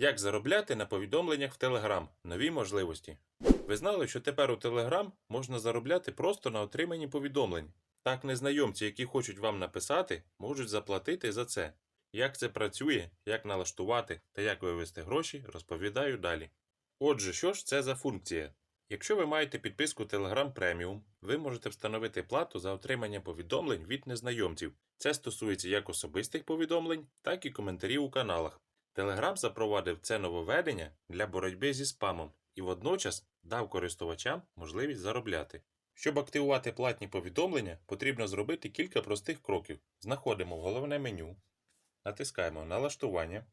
Як заробляти на повідомленнях в Telegram? Нові можливості. Ви знали, що тепер у Telegram можна заробляти просто на отриманні повідомлень. Так незнайомці, які хочуть вам написати, можуть заплатити за це. Як це працює, як налаштувати та як вивести гроші, розповідаю далі. Отже, що ж це за функція? Якщо ви маєте підписку Telegram Premium, ви можете встановити плату за отримання повідомлень від незнайомців. Це стосується як особистих повідомлень, так і коментарів у каналах. Telegram запровадив це нововведення для боротьби зі спамом і водночас дав користувачам можливість заробляти. Щоб активувати платні повідомлення, потрібно зробити кілька простих кроків. Знаходимо головне меню, натискаємо Налаштування,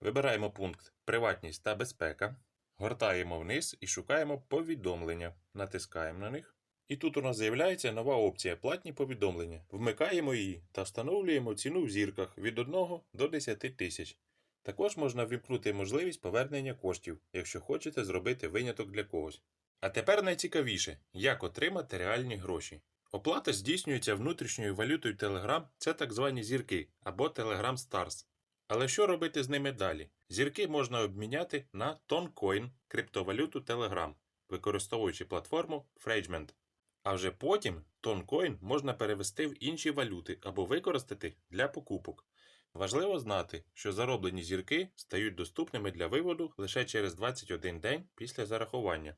вибираємо пункт Приватність та безпека, гортаємо вниз і шукаємо повідомлення, натискаємо на них. І тут у нас з'являється нова опція платні повідомлення. Вмикаємо її та встановлюємо ціну в зірках від 1 до 10 тисяч. Також можна вимкнути можливість повернення коштів, якщо хочете зробити виняток для когось. А тепер найцікавіше, як отримати реальні гроші. Оплата здійснюється внутрішньою валютою Telegram, це так звані зірки або Telegram Stars. Але що робити з ними далі? Зірки можна обміняти на Toncoin, криптовалюту Telegram, використовуючи платформу Fragment. А вже потім Toncoin можна перевести в інші валюти або використати для покупок. Важливо знати, що зароблені зірки стають доступними для виводу лише через 21 день після зарахування.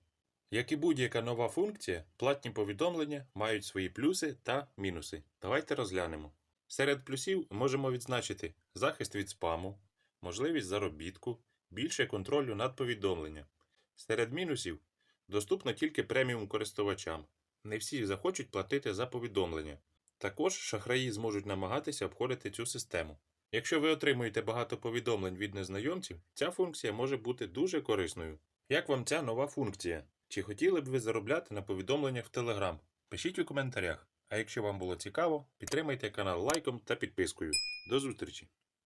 Як і будь-яка нова функція, платні повідомлення мають свої плюси та мінуси. Давайте розглянемо. Серед плюсів можемо відзначити захист від спаму, можливість заробітку, більше контролю над повідомленням. Серед мінусів доступно тільки преміум користувачам. Не всі захочуть платити за повідомлення. Також шахраї зможуть намагатися обходити цю систему. Якщо ви отримуєте багато повідомлень від незнайомців, ця функція може бути дуже корисною. Як вам ця нова функція? Чи хотіли б ви заробляти на повідомленнях в Telegram? Пишіть у коментарях. А якщо вам було цікаво, підтримайте канал лайком та підпискою. До зустрічі!